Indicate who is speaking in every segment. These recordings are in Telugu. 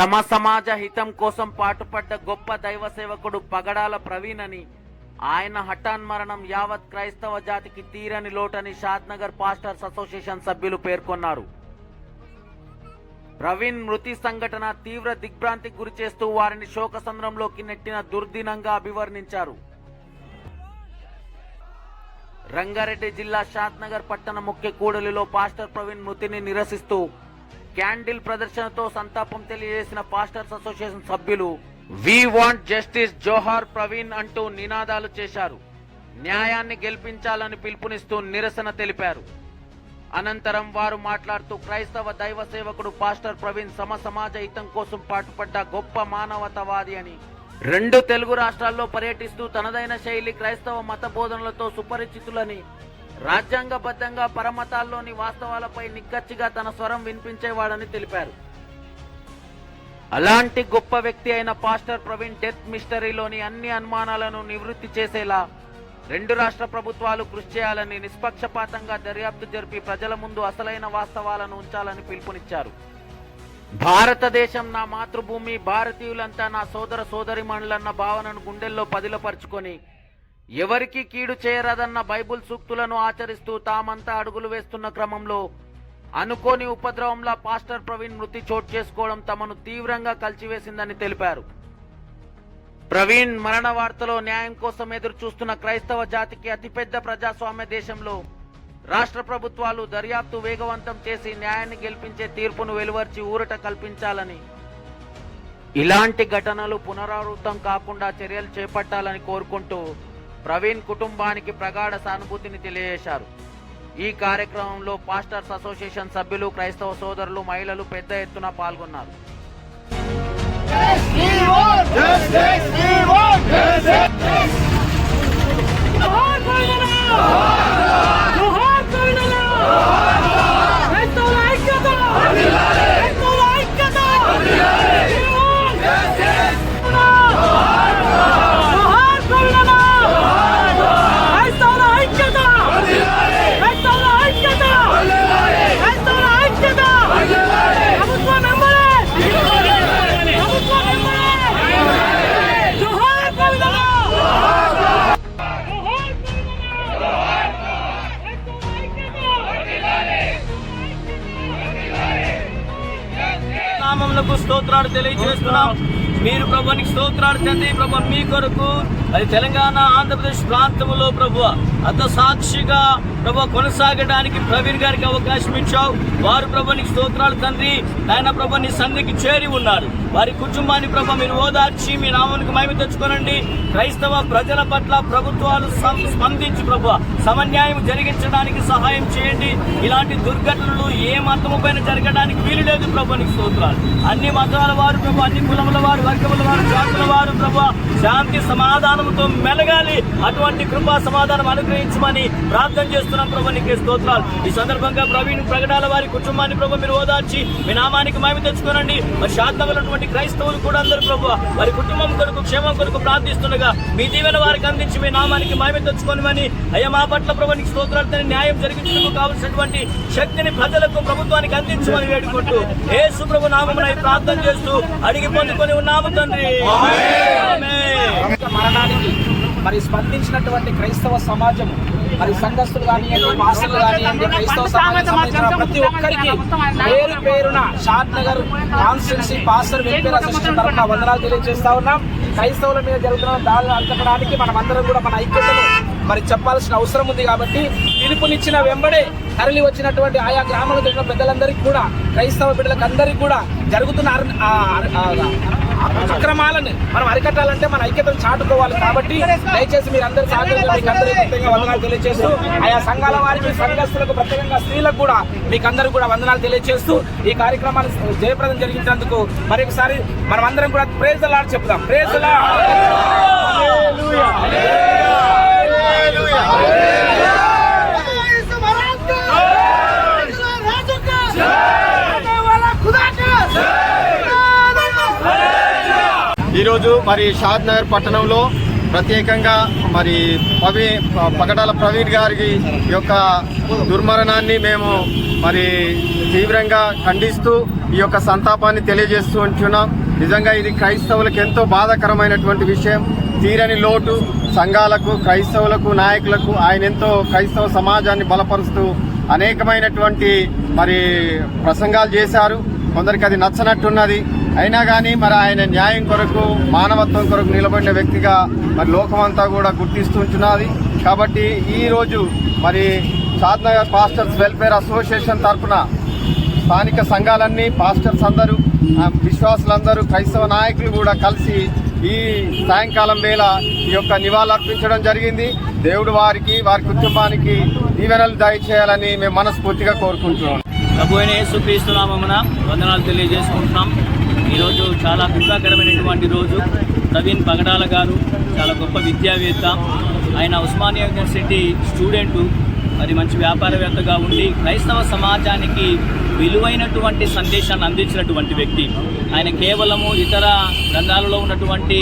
Speaker 1: సమ సమాజ హితం కోసం పాటుపడ్డ గొప్ప దైవ సేవకుడు పగడాల ప్రవీణ్ అని ఆయన హఠాన్మరణం యావత్ క్రైస్తవ జాతికి తీరని లోటని షాద్నగర్ పాస్టర్స్ అసోసియేషన్ సభ్యులు పేర్కొన్నారు. ప్రవీణ్ మృతి సంఘటన తీవ్ర దిగ్భ్రాంతికి గురి చేస్తూ వారిని శోకసంద్రంలోకి నెట్టిన దుర్దినంగా అభివర్ణించారు. రంగారెడ్డి జిల్లా షాద్నగర్ పట్టణ ముఖ్య కూడలిలో పాస్టర్ ప్రవీణ్ మృతిని నిరసిస్తూ క్యాండిల్ ప్రదర్శనతో సంతాపం తెలియజేసిన పాస్టర్స్ అసోసియేషన్ సభ్యులు వి వాంట్ జస్టిస్ జోహార్ ప్రవీణ్ అంటూ నినాదాలు చేశారు. న్యాయాన్ని గెలిపించాలని పిలుపునిస్తూ నిరసన తెలిపారు. అనంతరం వారు మాట్లాడుతూ క్రైస్తవ దైవ సేవకుడు పాస్టర్ ప్రవీణ్ సమ సమాజ హితం కోసం పాటుపడ్డ గొప్ప మానవతవాది అని. రెండు తెలుగు రాష్ట్రాల్లో పర్యటిస్తూ తనదైన శైలి క్రైస్తవ మత బోధనలతో సుపరిచితులని రాజ్యాంగబద్ధంగా పరమతాల్లోని వాస్తవాలపై నిక్కచ్చిగా తన స్వరం వినిపించేవాడని తెలిపారు. అలాంటి గొప్ప వ్యక్తి అయిన పాస్టర్ ప్రవీణ్ డెత్ మిస్టరీలోని అన్ని అనుమానాలను నివృత్తి చేసేలా రెండు రాష్ట్ర ప్రభుత్వాలు కృషి చేయాలని నిష్పక్షపాతంగా దర్యాప్తు జరిపి ప్రజల ముందు అసలైన వాస్తవాలను ఉంచాలని పిలుపునిచ్చారు. భారతదేశం నా మాతృభూమి భారతీయులంతా నా సోదర సోదరిమణులన్న భావనను గుండెల్లో పదిలపరుచుకొని ఎవరికి కీడు చేయరాదన్న బైబుల్ సూక్తులను ఆచరిస్తూ తామంతా అడుగులు వేస్తున్న క్రమంలో అనుకోని ఉపద్రవంలా పాస్టర్ ప్రవీణ్ మృతి చోటు చేసుకోవడం తమను తీవ్రంగా కలిచివేసిందని తెలిపారు. ప్రవీణ్ మరణ వార్తలో న్యాయం కోసం ఎదురు చూస్తున్న క్రైస్తవ జాతికి అతిపెద్ద ప్రజాస్వామ్య దేశంలో రాష్ట్ర ప్రభుత్వాలు దర్యాప్తు వేగవంతం చేసి న్యాయాన్ని గెలిపించే తీర్పును వెలువర్చి ఊరట కల్పించాలని. ఇలాంటి ఘటనలు పునరావృతం కాకుండా చర్యలు చేపట్టాలని కోరుకుంటూ ప్రవీణ్ కుటుంబానికి ప్రగాఢ సానుభూతిని తెలియజేశారు. ఈ కార్యక్రమంలో పాస్టర్స్ అసోసియేషన్ సభ్యులు క్రైస్తవ సోదరులు మహిళలు పెద్ద ఎత్తున పాల్గొన్నారు.
Speaker 2: Yes, స్తోత్రాలు తెలియజేస్తున్నాం. మీరు ప్రభునికి స్తోత్రాలు చెంది ప్రభు మీ కొరకు అది తెలంగాణ ఆంధ్రప్రదేశ్ ప్రాంతంలో ప్రభు అంత సాక్షిగా ప్రభు కొనసాగడానికి ప్రవీణ్ గారికి అవకాశం ఇచ్చావు. వారు ప్రభునికి స్తోత్రాలు తండ్రి. ఆయన ప్రభు నీ చేరి ఉన్నారు. వారి కుటుంబాన్ని ప్రభు మీరు ఓదార్చి మీ నామానికి మహిమ తెచ్చుకోనండి. క్రైస్తవ ప్రజల పట్ల ప్రభుత్వాలు స్పందించి ప్రభు సమన్యాయం జరిగించడానికి సహాయం చేయండి. ఇలాంటి దుర్ఘటనలు ఏ మతము పైన జరగడానికి వీలు లేదు ప్రభు నీకు స్తోత్రాలు. అన్ని మతాల వారు ప్రభు అన్ని కులముల వారు వర్గముల వారు జాతుల వారు ప్రభు శాంతి సమాధానంతో మెలగాలి. అటువంటి కృపా సమాధానం అనుగ్రహించమని ప్రార్థన చేస్తున్నాం ప్రభు నీకే స్తోత్రాలు. ఈ సందర్భంగా ప్రవీణ్ ప్రకటాల వారి కుటుంబాన్ని ప్రభు మీరు ఓదార్చి మీ నామానికి మహిమ తెచ్చుకోనండి. మరి శాంతమైనటువంటి క్రైస్తవులు కూడా అందరూ ప్రభు వారి కుటుంబం కొరకు క్షేమం కొరకు ప్రార్థిస్తుండగా మీ దీవెన వారికి అందించి మీ నామానికి మహిమ తెచ్చుకోనమని అయ్యా మా పట్ల ప్రభు నీకు స్తోత్రాలు తండ్రి న్యాయం జరిగించడానికి కావలసినటువంటి శక్తిని ప్రజలకు ప్రభుత్వానికి అందించమని వేడుకుంటూ యేసు ప్రభు నామమున ఈ ప్రార్థన చేస్తూ అడిగి పొందుకొని ఉన్నాము తండ్రి.
Speaker 3: మరణానికి మరి స్పందించినటువంటి క్రైస్తవ సమాజం మరి సంఘస్థులు కానివ్వండి మాస్టర్లు కానివ్వండి క్రైస్తవ సమాజం ప్రతి ఒక్కరికి పేరు పేరున Shadnagar constituency pastor welfare association తరఫున వందనాలు తెలియజేస్తా ఉన్నాం. క్రైస్తవుల మీద జరుగుతున్న దాడులు అడ్డుకోవడానికి మనం అందరం కూడా మన ఐక్యతను మరి చెప్పాల్సిన అవసరం ఉంది కాబట్టి పిలుపునిచ్చిన వెంబడే తరలి వచ్చినటువంటి ఆయా గ్రామాలకు చెందిన పెద్దలందరికీ కూడా క్రైస్తవ బిడ్డలకు అందరికీ కూడా జరుగుతున్న అక్రమాలను మనం అరికట్టాలంటే మన ఐక్యతను చాటుకోవాలి కాబట్టి దయచేసి మీరు అందరూ వందనాలు తెలియజేస్తూ ఆయా సంఘాల వారికి సంఘస్థులకు ప్రత్యేకంగా స్త్రీలకు కూడా మీకు అందరూ కూడా వందనాలు తెలియజేస్తూ ఈ కార్యక్రమాన్ని జయప్రదం జరిగించినందుకు మరొకసారి మనం అందరం కూడా ప్రేజ్ లాడ్ చెప్దాం ప్రేజ్
Speaker 4: ఈరోజు మరి షాద్ నగర్ పట్టణంలో ప్రత్యేకంగా మరి పవి పగడాల ప్రవీణ్ గారికి యొక్క దుర్మరణాన్ని మేము మరి తీవ్రంగా ఖండిస్తూ ఈ యొక్క సంతాపాన్ని తెలియజేస్తూ ఉంటున్నాం. నిజంగా ఇది క్రైస్తవులకు ఎంతో బాధాకరమైనటువంటి విషయం. తీరని లోటు సంఘాలకు క్రైస్తవులకు నాయకులకు ఆయన ఎంతో క్రైస్తవ సమాజాన్ని బలపరుస్తూ అనేకమైనటువంటి మరి ప్రసంగాలు చేశారు. కొందరికి అది నచ్చనట్టున్నది. అయినా కానీ మరి ఆయన న్యాయం కొరకు మానవత్వం కొరకు నిలబడిన వ్యక్తిగా మరి లోకమంతా కూడా గుర్తిస్తుంటున్నది కాబట్టి ఈరోజు మరి షాద్నగర్ పాస్టర్స్ వెల్ఫేర్ అసోసియేషన్ తరఫున స్థానిక సంఘాలన్నీ పాస్టర్స్ అందరూ విశ్వాసులందరూ క్రైస్తవ నాయకులు కూడా కలిసి ఈ సాయంకాలం వేళ ఈ యొక్క నివాళులర్పించడం జరిగింది. దేవుడు వారికి వారి కుటుంబానికి దీవెనలు దయచేయాలని మేము మనస్ఫూర్తిగా కోరుకుంటున్నాం.
Speaker 2: ప్రభు అయిన యేసుక్రీస్తు వందనాలు తెలియజేసుకుంటున్నాం. ఈరోజు చాలా దుఃఖకరమైనటువంటి రోజు. ప్రవీణ్ పగడాల గారు చాలా గొప్ప విద్యావేత్త. ఆయన ఉస్మానియా యూనివర్సిటీ స్టూడెంటు. మరి మంచి వ్యాపారవేత్తగా ఉండి క్రైస్తవ సమాజానికి విలువైనటువంటి సందేశాన్ని అందించినటువంటి వ్యక్తి. ఆయన కేవలము ఇతర గ్రంథాలలో ఉన్నటువంటి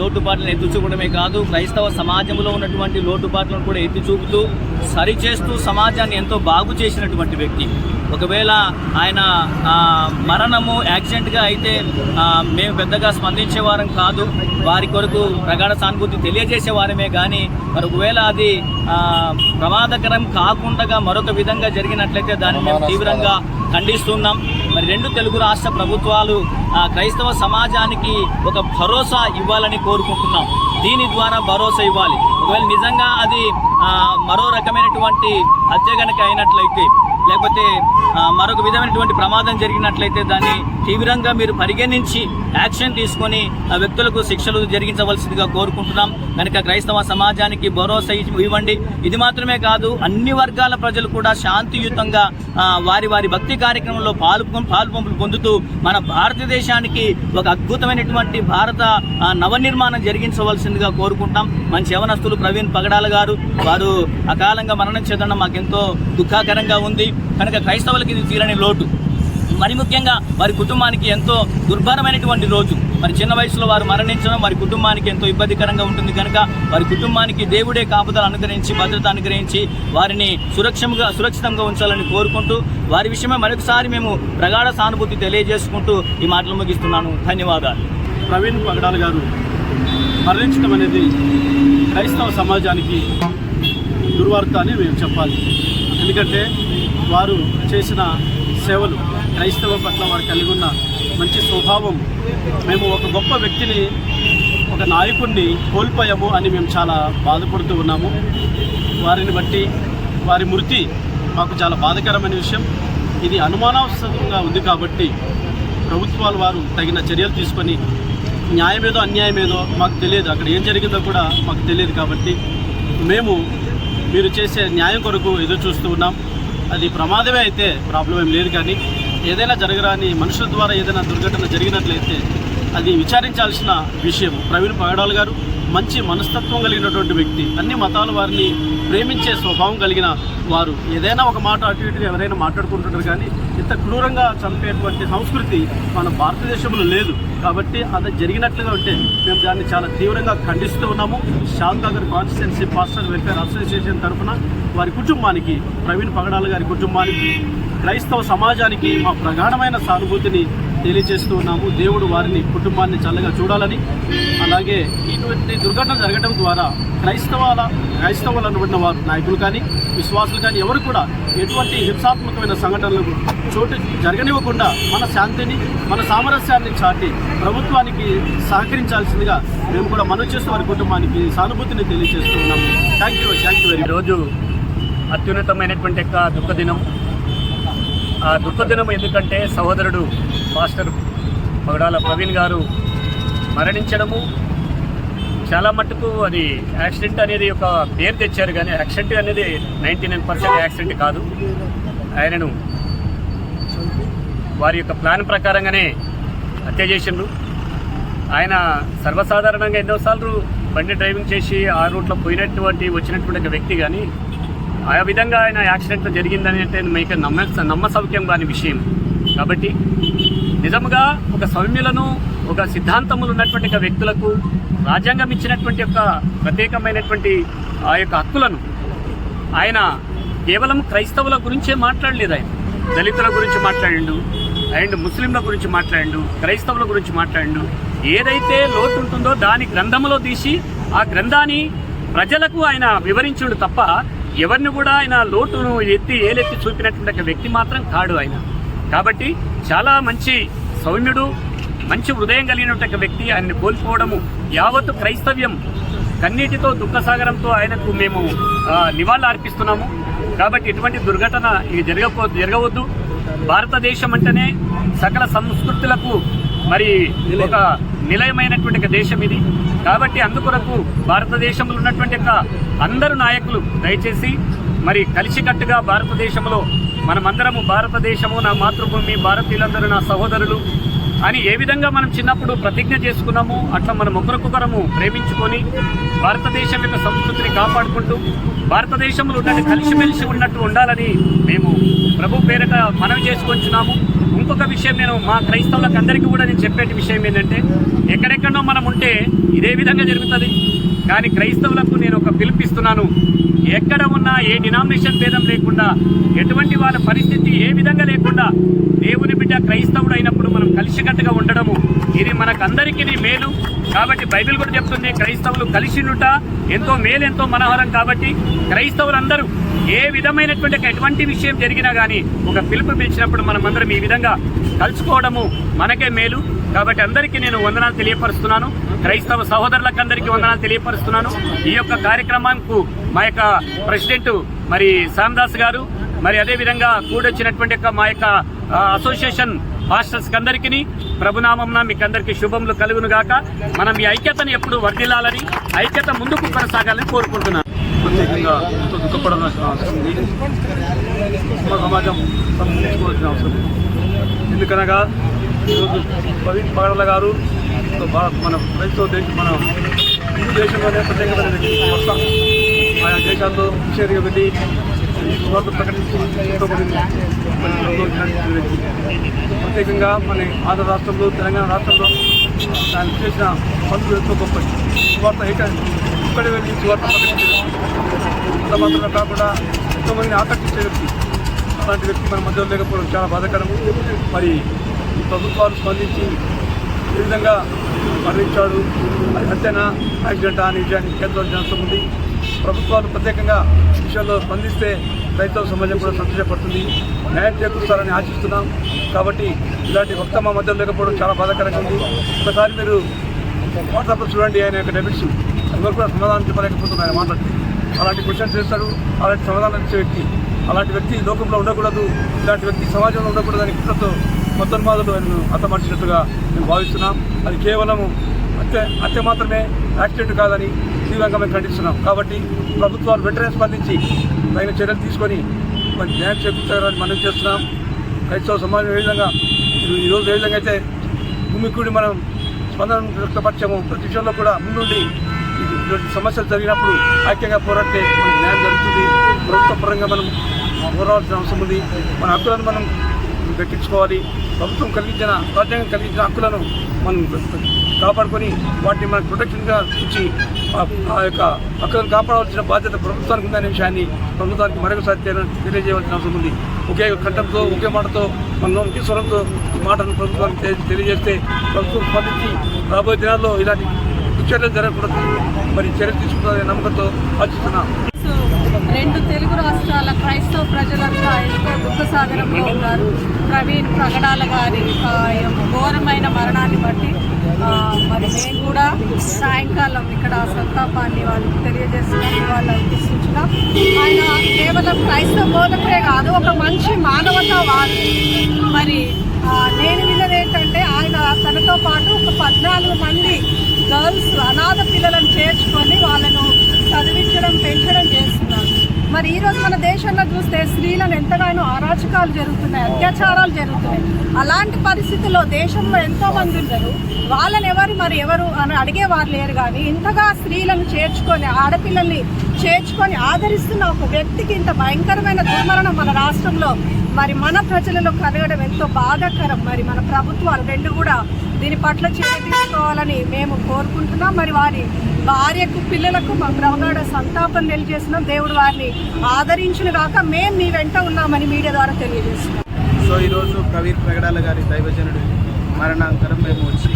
Speaker 2: లోటుపాట్లను ఎత్తి చూపడమే కాదు క్రైస్తవ సమాజంలో ఉన్నటువంటి లోటుపాట్లను కూడా ఎత్తి చూపుతూ సరిచేస్తూ సమాజాన్ని ఎంతో బాగు చేసినటువంటి వ్యక్తి. ఒకవేళ ఆయన మరణము యాక్సిడెంట్గా అయితే మేము పెద్దగా స్పందించేవారం కాదు. వారి కొరకు ప్రగాఢ సానుభూతి తెలియజేసే వారమే కానీ మరి ఒకవేళ అది ప్రమాదకరం కాకుండా మరొక విధంగా జరిగినట్లయితే దాన్ని మేము తీవ్రంగా ఖండిస్తున్నాం. మరి రెండు తెలుగు రాష్ట్ర ప్రభుత్వాలు క్రైస్తవ సమాజానికి ఒక భరోసా ఇవ్వాలని కోరుకుంటున్నాం. దీని ద్వారా భరోసా ఇవ్వాలి. ఒకవేళ నిజంగా అది మరో రకమైనటువంటి హత్య కనుక అయినట్లయితే లేకపోతే మరొక విధమైనటువంటి ప్రమాదం జరిగినట్లయితే దాన్ని తీవ్రంగా మీరు పరిగణించి యాక్షన్ తీసుకొని ఆ వ్యక్తులకు శిక్షలు జరిగించవలసిందిగా కోరుకుంటున్నాం. కనుక క్రైస్తవ సమాజానికి భరోసా ఇవ్వండి. ఇది మాత్రమే కాదు అన్ని వర్గాల ప్రజలు కూడా శాంతియుతంగా వారి వారి భక్తి కార్యక్రమంలో పాలు పాల్పంపులు పొందుతూ మన భారతదేశానికి ఒక అద్భుతమైనటువంటి భారత నవనిర్మాణం జరిగించవలసిందిగా కోరుకుంటాం మంచి యవనస్తులు ప్రవీణ్ పగడాల గారు వారు అకాలంగా మరణం చెందడం మాకెంతో దుఃఖకరంగా ఉంది. కనుక క్రైస్తవులకి ఇది తీరని లోటు. మరి ముఖ్యంగా వారి కుటుంబానికి ఎంతో దుర్భరమైనటువంటి రోజు. మరి చిన్న వయసులో వారు మరణించడం వారి కుటుంబానికి ఎంతో ఇబ్బందికరంగా ఉంటుంది కనుక వారి కుటుంబానికి దేవుడే కాపుదలు అనుగ్రహించి భద్రత అనుగ్రహించి వారిని సురక్షంగా సురక్షితంగా ఉంచాలని కోరుకుంటూ వారి విషయమే మరొకసారి మేము ప్రగాఢ సానుభూతి తెలియజేసుకుంటూ ఈ మాటలు ముగిస్తున్నాను. ధన్యవాదాలు.
Speaker 5: ప్రవీణ్ పగడాల్ గారు మరణించడం అనేది క్రైస్తవ సమాజానికి దుర్వార్త అని మేము చెప్పాలి. ఎందుకంటే వారు చేసిన సేవలు క్రైస్తవ పట్ల వారు కలిగి ఉన్న మంచి స్వభావం. మేము ఒక గొప్ప వ్యక్తిని ఒక నాయకుడిని కోల్పోయాము అని మేము చాలా బాధపడుతూ ఉన్నాము. వారిని బట్టి వారి మృతి మాకు చాలా బాధకరమైన విషయం. ఇది అనుమానాస్పదంగా ఉంది కాబట్టి ప్రభుత్వాలు వారు తగిన చర్యలు తీసుకొని న్యాయమేదో అన్యాయమేదో మాకు తెలియదు. అక్కడ ఏం జరిగిందో కూడా మాకు తెలియదు కాబట్టి మేము మీరు చేసే న్యాయం కొరకు ఎదురు చూస్తూ ఉన్నాం. అది ప్రమాదమే అయితే ప్రాబ్లం ఏం లేదు కానీ ఏదైనా జరగరాని మనుషుల ద్వారా ఏదైనా దుర్ఘటన జరిగినట్లయితే అది విచారించాల్సిన విషయం ప్రవీణ్ పగడాల్ గారు. మంచి మనస్తత్వం కలిగినటువంటి వ్యక్తి. అన్ని మతాల వారిని ప్రేమించే స్వభావం కలిగిన వారు. ఏదైనా ఒక మాట అటు ఇటు ఎవరైనా మాట్లాడుకుంటుంటారు కానీ ఇంత క్రూరంగా చంపేటువంటి సంస్కృతి మన భారతదేశంలో లేదు. కాబట్టి అది జరిగినట్లుగా ఉంటే మేము దాన్ని చాలా తీవ్రంగా ఖండిస్తూ ఉన్నాము. Shadnagar constituency pastor welfare association తరఫున వారి కుటుంబానికి ప్రవీణ్ పగడాల గారి కుటుంబానికి క్రైస్తవ సమాజానికి మా ప్రగాఢమైన సానుభూతిని తెలియజేస్తూ ఉన్నాము. దేవుడు వారిని కుటుంబాన్ని చల్లగా చూడాలని. అలాగే ఇటువంటి దుర్ఘటన జరగడం ద్వారా క్రైస్తవాల క్రైస్తవులు అనబడిన వారు నాయకులు కానీ విశ్వాసులు కానీ ఎవరు కూడా ఎటువంటి హింసాత్మకమైన సంఘటనలకు చోటు జరగనివ్వకుండా మన శాంతిని మన సామరస్యాన్ని చాటి ప్రభుత్వానికి సహకరించాల్సిందిగా మేము కూడా మనవి చేస్తూ వారి కుటుంబానికి సానుభూతిని తెలియజేస్తూ ఉన్నాము. Thank you thank you very
Speaker 6: ఈరోజు అత్యున్నతమైనటువంటి యొక్క దుఃఖదినం. ఆ దుఃఖదినం ఎందుకంటే సహోదరుడు మాస్టర్ పగడాల ప్రవీణ్ గారు మరణించడము. చాలా మట్టుకు అది యాక్సిడెంట్ అనేది ఒక పేరు తెచ్చారు కానీ యాక్సిడెంట్ అనేది నైంటీ నైన్ పర్సెంట్ యాక్సిడెంట్ కాదు. ఆయనను వారి యొక్క ప్లాన్ ప్రకారంగానే హత్య చేసిండ్రు. ఆయన సర్వసాధారణంగా ఎన్నోసార్లు బండి డ్రైవింగ్ చేసి ఆ రూట్లో పోయినటువంటి వచ్చినటువంటి ఒక వ్యక్తి కానీ ఆ విధంగా ఆయన యాక్సిడెంట్ జరిగిందని అంటే మీకు నమ్మ నమ్మ సౌఖ్యం కాని విషయం. కాబట్టి నిజంగా ఒక సౌమ్యులను ఒక సిద్ధాంతములు ఉన్నటువంటి ఒక వ్యక్తులకు రాజ్యాంగం ఇచ్చినటువంటి యొక్క ప్రత్యేకమైనటువంటి ఆ యొక్క హక్కులను ఆయన కేవలం క్రైస్తవుల గురించే మాట్లాడలేదు ఆయన. దళితుల గురించి మాట్లాడిండు అండ్ ముస్లింల గురించి మాట్లాడిండు క్రైస్తవుల గురించి మాట్లాడిండు. ఏదైతే లోటు ఉంటుందో దాని గ్రంథంలో తీసి ఆ గ్రంథాన్ని ప్రజలకు ఆయన వివరించుడు తప్ప ఎవరిని కూడా ఆయన లోటును ఎత్తి ఏలెత్తి చూపినటువంటి ఒక వ్యక్తి మాత్రం కాడు ఆయన. కాబట్టి చాలా మంచి సౌమ్యుడు మంచి హృదయం కలిగిన వ్యక్తి ఆయన్ని కోల్పోవడము యావత్తు క్రైస్తవ్యం కన్నీటితో దుఃఖసాగరంతో ఆయనకు మేము ఆ, నివాళులు అర్పిస్తున్నాము. కాబట్టి ఇటువంటి దుర్ఘటన ఇది జరగపో జరగవద్దు. భారతదేశం అంటేనే సకల సంస్కృతులకు మరి ఒక నిలయమైనటువంటి ఒక దేశం ఇది. కాబట్టి అందుకొరకు భారతదేశంలో ఉన్నటువంటి యొక్క అందరు నాయకులు దయచేసి మరి కలిసికట్టుగా భారతదేశంలో మనమందరము భారతదేశము నా మాతృభూమి భారతీయులందరూ నా సహోదరులు అని ఏ విధంగా మనం చిన్నప్పుడు ప్రతిజ్ఞ చేసుకున్నాము అట్లా మనం ఒకరికొకరము ప్రేమించుకొని భారతదేశం యొక్క సంస్కృతిని కాపాడుకుంటూ భారతదేశంలో ఉన్నట్టు కలిసిమెలిసి ఉన్నట్టు ఉండాలని మేము ప్రభు పేరిట మనవి చేసుకొచ్చున్నాము ఇంకొక విషయం నేను మా క్రైస్తవులకు అందరికీ కూడా నేను చెప్పేటి విషయం ఏంటంటే ఎక్కడెక్కడో మనం ఉంటే ఇదే విధంగా జరుగుతుంది. కానీ క్రైస్తవులకు నేను ఒక పిలిపిస్తున్నాను. ఎక్కడ ఉన్నా ఏ డినామినేషన్ భేదం లేకుండా ఎటువంటి వాళ్ళ పరిస్థితి ఏ విధంగా లేకుండా దేవుని బిడ్డ క్రైస్తవుడు అయినప్పుడు మనం కలిసికట్టుగా ఉండడము. ఇది మనకందరికీ మేలు. కాబట్టి బైబిల్ కూడా చెప్తుంది క్రైస్తవులు కలిసినుట ఎంతో మేలు ఎంతో మనోహరం కాబట్టి క్రైస్తవులందరూ ఏ విధమైనటువంటి ఎటువంటి విషయం జరిగినా కానీ ఒక పిలుపు పిలిచినప్పుడు మనం అందరం ఈ విధంగా కలుసుకోవడము మనకే మేలు. కాబట్టి అందరికీ నేను వందనాలు తెలియపరుస్తున్నాను. క్రైస్తవ సహోదరులకు అందరికీ వందనాలు తెలియపరుస్తున్నాను. ఈ యొక్క కార్యక్రమానికి మా యొక్క ప్రెసిడెంట్ మరి శ్యామదాస్ గారు మరి అదేవిధంగా కూడొచ్చినటువంటి యొక్క మా యొక్క అసోసియేషన్ పాస్టర్స్కి అందరికీ ప్రభునామం మీకు అందరికీ శుభములు కలుగును గాక మనం ఈ ఐక్యతను ఎప్పుడు వర్ధిల్లాలని ఐక్యత ముందుకు కొనసాగాలని కోరుకుంటున్నాను.
Speaker 7: ప్రత్యేకంగా ఎంతో దుఃఖపడాల్సిన అవసరం ఉంది. మా సమాజం సంబంధించుకోవాల్సిన అవసరం ఉంది. ఎందుకనగా ఈరోజు ప్రవీణ్ పగడల గారు భారత్ మన రైతు దేశం మన హిందూ దేశంలోనే ప్రత్యేకమైన వ్యక్తి వస్తా ఆయా దేశాల్లో మిషనరీగా వెళ్ళి సువార్త ప్రకటించి ప్రత్యేకంగా మన ఆంధ్ర రాష్ట్రంలో తెలంగాణ రాష్ట్రంలో ఆయన చేసిన పనులు ఎంతో గొప్ప సువార్త ఇక్కడ వెళ్ళి సువార్త ప్రకటించే అంత మాత్రమే కాకుండా ఎంతోమందిని ఆకర్షించే వ్యక్తి. అలాంటి వ్యక్తి మన మధ్యలో లేకపోవడం చాలా బాధాకరం. మరి ఈ ప్రభుత్వాలు స్పందించి ఏ విధంగా మరణించాడు. అది హత్యనా? యాక్సిడెంటా? అనే విషయాన్ని కేంద్రం అవసరం ఉంది. ప్రభుత్వాలు ప్రత్యేకంగా విషయంలో స్పందిస్తే రైతుల సమాజం కూడా సంతోషపడుతుంది. న్యాయం చేకూరుస్తారని ఆశిస్తున్నాం. కాబట్టి ఇలాంటి వక్త మా మధ్యలో లేకపోవడం చాలా బాధాకరంగా ఉంది. ఒకసారి మీరు వాట్సాప్లో చూడండి ఆయన యొక్క డెబిట్స్. ఎవరు కూడా సమాధానం చెప్పలేకపోతున్నారు. ఆయన మాట్లాడితే అలాంటి క్వశ్చన్స్ చేస్తాడు అలాంటి సమాధానం ఇచ్చే వ్యక్తి అలాంటి వ్యక్తి లోకంలో ఉండకూడదు. ఇలాంటి వ్యక్తి సమాజంలో ఉండకూడదు అని కుట్రతో మొత్తం మాదలు ఆయన మేము భావిస్తున్నాం. అది కేవలం హత్య హత్య మాత్రమే యాక్సిడెంట్ కాదని తీవ్రంగా మేము ఖండిస్తున్నాం. కాబట్టి ప్రభుత్వాలు వెంటనే స్పందించి తగిన చర్యలు తీసుకొని మరి న్యాయం చేకూర్చారని మనం చేస్తున్నాం. క్రైస్తవ సమాజం ఏ విధంగా ఈరోజు ఏ విధంగా అయితే భూమికుడి మనం స్పందన వ్యక్తపరిచాము ప్రతి విషయంలో కూడా ముందుండి ఇటువంటి సమస్యలు జరిగినప్పుడు ఐక్యంగా పోరాడితే మనకు న్యాయం జరుగుతుంది. ప్రభుత్వ పరంగా మనం పోరాడాల్సిన అవసరం ఉంది. మన హక్కులను మనం దక్కించుకోవాలి ప్రభుత్వం కలిగించిన రాజ్యాంగం కలిగించిన హక్కులను మనం కాపాడుకొని వాటిని మనకు ప్రొటెక్షన్గా ఇచ్చి ఆ- యొక్క హక్కులను కాపాడవలసిన బాధ్యత ప్రభుత్వానికి ఉందనే విషయాన్ని ప్రభుత్వానికి మరొకసారి తెలియజేయవలసిన అవసరం ఉంది. ఒకే కంఠంతో ఒకే మాటతో మన ఒకే స్వరంతో మాటను ప్రభుత్వానికి తెలియజేస్తే ప్రభుత్వం స్పందించి రాబోయే దినాల్లో ఇలాంటి చర్యలు జరగకూడదు. మరి చర్యలు తీసుకుంటుందనే నమ్మకంతో ఆశిస్తున్నాం
Speaker 8: రెండు తెలుగు రాష్ట్రాల క్రైస్తవ ప్రజలంతా ఎంతో దుఃఖసాగరంలో ఉన్నారు. ప్రవీణ్ ప్రగడాల గారి ఘోరమైన మరణాన్ని బట్టి మరి మేము కూడా సాయంకాలం ఇక్కడ సంతాపాన్ని వాళ్ళకి తెలియజేస్తున్నాం వాళ్ళు సూచన ఆయన కేవలం క్రైస్తవ బోధకుడే కాదు ఒక మంచి మానవతావాది మరి నేను విన్నది ఏంటంటే ఆయన తనతో పాటు ఒక పద్నాలుగు మంది గర్ల్స్ అనాథ పిల్లలను చేర్చుకొని వాళ్ళను చదివించడం పెంచడం మరి ఈ రోజు మన దేశంలో చూస్తే స్త్రీలను ఎంతగానో అరాచకాలు జరుగుతున్నాయి అత్యాచారాలు జరుగుతున్నాయి. అలాంటి పరిస్థితుల్లో దేశంలో ఎంతో మంది ఉన్నారు. వాళ్ళని ఎవరు మరి ఎవరు అని అడిగేవారు లేరు కానీ ఇంతగా స్త్రీలను చేర్చుకొని ఆడపిల్లల్ని చేర్చుకొని ఆదరిస్తున్న ఒక వ్యక్తికి ఇంత భయంకరమైన దుర్మరణం మన రాష్ట్రంలో మరి మన ప్రజలలో కలగడం ఎంతో బాధాకరం. మరి మన ప్రభుత్వాలు రెండు కూడా దీని పట్ల చర్య తీసుకోవాలని మేము కోరుకుంటున్నాం. మరి వారి భార్యకు పిల్లలకు మా ప్రగాఢ సంతాపం తెలియజేస్తున్నాం. దేవుడు వారిని ఆదరించిన కాక మేము మీ వెంట ఉన్నామని మీడియా ద్వారా తెలియజేస్తున్నాం.
Speaker 9: సో ఈరోజు ప్రవీణ్ ప్రగడాల గారి దైవజనుడు మరణాంతరం మేము వచ్చి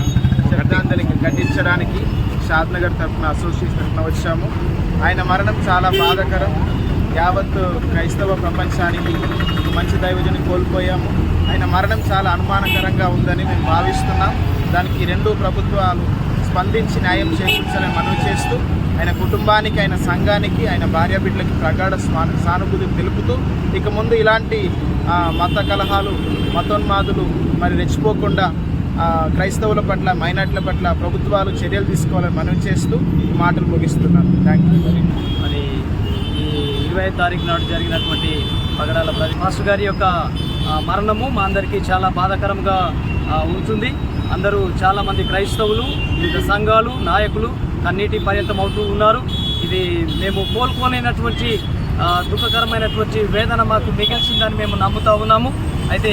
Speaker 9: శ్రద్ధాంజలికి ఖండించడానికి షాద్నగర్ తరఫున అసోసియేషన్ తరఫున వచ్చాము. ఆయన మరణం చాలా బాధాకరం. యావత్ క్రైస్తవ ప్రపంచానికి మంచి దైవజని కోల్పోయాము. ఆయన మరణం చాలా అనుమానకరంగా ఉందని మేము భావిస్తున్నాం. దానికి రెండు ప్రభుత్వాలు స్పందించి న్యాయం చేకూర్చాలని మనవి చేస్తూ ఆయన కుటుంబానికి ఆయన సంఘానికి ఆయన భార్య బిడ్డలకి ప్రగాఢ స్వా- సానుభూతి తెలుపుతూ ఇక ముందు ఇలాంటి మత కలహాలు మతోన్మాదులు మరి రెచ్చిపోకుండా క్రైస్తవుల పట్ల మైనార్టీల పట్ల ప్రభుత్వాలు చర్యలు తీసుకోవాలని మనవి చేస్తూ ఈ మాటలు ముగిస్తున్నాను. థ్యాంక్ యూ
Speaker 10: మరి ఈ ఇరవై తారీఖు నాడు జరిగినటువంటి పగడాల ప్రతి మాస్టర్ గారి యొక్క మరణము మా అందరికీ చాలా బాధాకరంగా ఉంటుంది. అందరూ చాలామంది క్రైస్తవులు వివిధ సంఘాలు నాయకులు కన్నీటి పర్యంతం అవుతూ ఉన్నారు. ఇది మేము కోలుకోలేనటువంటి దుఃఖకరమైనటువంటి వేదన మాకు మిగిల్చిందని మేము నమ్ముతూ ఉన్నాము. అయితే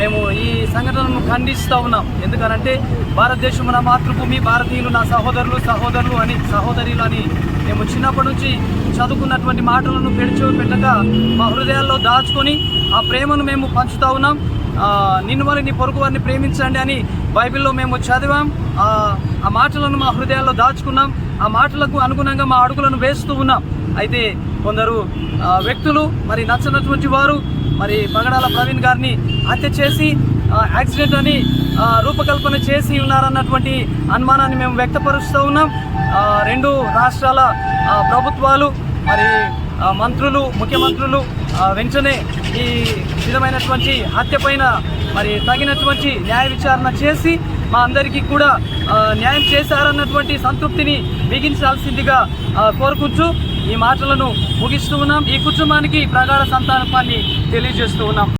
Speaker 10: మేము ఈ సంఘటనను ఖండిస్తూ ఉన్నాం. ఎందుకనంటే భారతదేశం నా మాతృభూమి భారతీయులు నా సహోదరులు సహోదరులు అని సహోదరులు అని మేము చిన్నప్పటి నుంచి చదువుకున్నటువంటి మాటలను పెడిచి పెట్టక మా హృదయాల్లో దాచుకొని ఆ ప్రేమను మేము పంచుతా ఉన్నాం. నిన్ను వారిని నీ పొరుగు వారిని ప్రేమించండి అని బైబిల్లో మేము చదివాం. ఆ, మాటలను మా హృదయాల్లో దాచుకున్నాం. ఆ మాటలకు అనుగుణంగా మా అడుగులను వేస్తూ ఉన్నాం. అయితే కొందరు వ్యక్తులు మరి నచ్చనటువంటి వారు మరి పగడాల ప్రవీణ్ గారిని హత్య చేసి యాక్సిడెంట్ అని రూపకల్పన చేసి ఉన్నారన్నటువంటి అనుమానాన్ని మేము వ్యక్తపరుస్తూ ఉన్నాం. రెండు రాష్ట్రాల ప్రభుత్వాలు మరి మంత్రులు ముఖ్యమంత్రులు వెంటనే ఈ విధమైనటువంటి హత్య పైన మరి తగినటువంటి న్యాయ విచారణ చేసి మా అందరికీ కూడా న్యాయం చేశారన్నటువంటి సంతృప్తిని బిగించాల్సిందిగా కోరుకుంటూ ఈ మాటలను ముగిస్తూ ఉన్నాం. ఈ కుటుంబానికి ప్రగాఢ సంతానపాన్ని తెలియజేస్తూ ఉన్నాం.